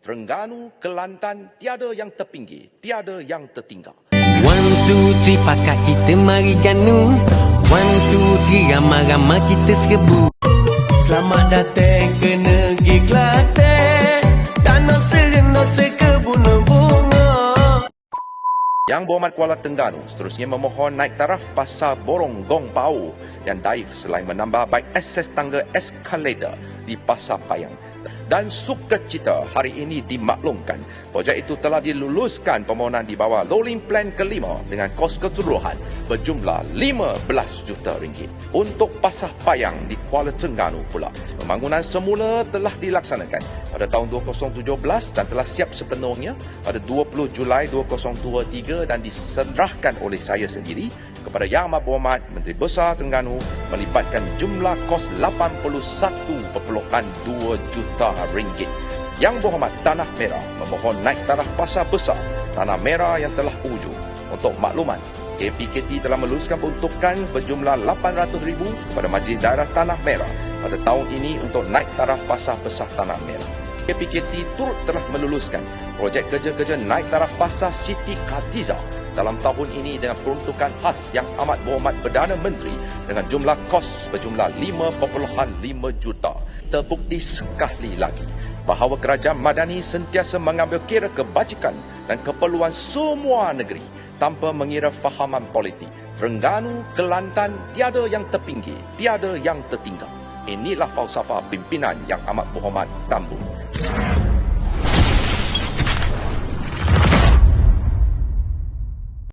Terengganu, Kelantan, tiada yang terpinggir, tiada yang tertinggal. One, two, three, pakak kita mari ganu One, two, three, ramah-ramah kita serbu Selamat datang ke negeri Kelantan Tanah serendah sekebun bunga Yang Berhormat Kuala Tengganu seterusnya memohon naik taraf pasar Borong Gong Pau yang daif selain menambah baik akses tangga eskalator di Pasar Payang. Dan sukacita hari ini dimaklumkan projek itu telah diluluskan permohonan di bawah Rolling Plan kelima dengan kos keseluruhan berjumlah 15 juta ringgit. Untuk Pasar Payang di Kuala Terengganu pula, pembangunan semula telah dilaksanakan pada tahun 2017 dan telah siap sepenuhnya pada 20 Julai 2023 dan diserahkan oleh saya sendiri kepada Yang Amat Berhormat Menteri Besar Terengganu melibatkan jumlah kos 81.2 juta ringgit. Yang Berhormat Tanah Merah memohon naik taraf pasar besar Tanah Merah yang telah uju. Untuk makluman, KPKT telah meluluskan peruntukan berjumlah 800,000 kepada Majlis Daerah Tanah Merah pada tahun ini untuk naik taraf pasar besar Tanah Merah. KPKT turut telah meluluskan projek kerja-kerja naik taraf pasar Siti Khadijah dalam tahun ini dengan peruntukan khas yang amat berhormat Perdana Menteri dengan jumlah kos berjumlah 5.5 juta. Terbukti sekali lagi bahawa kerajaan Madani sentiasa mengambil kira kebajikan dan keperluan semua negeri tanpa mengira fahaman politik. Terengganu, Kelantan, tiada yang terpinggir, tiada yang tertinggal. Inilah falsafah pimpinan yang amat berhormat Tambun.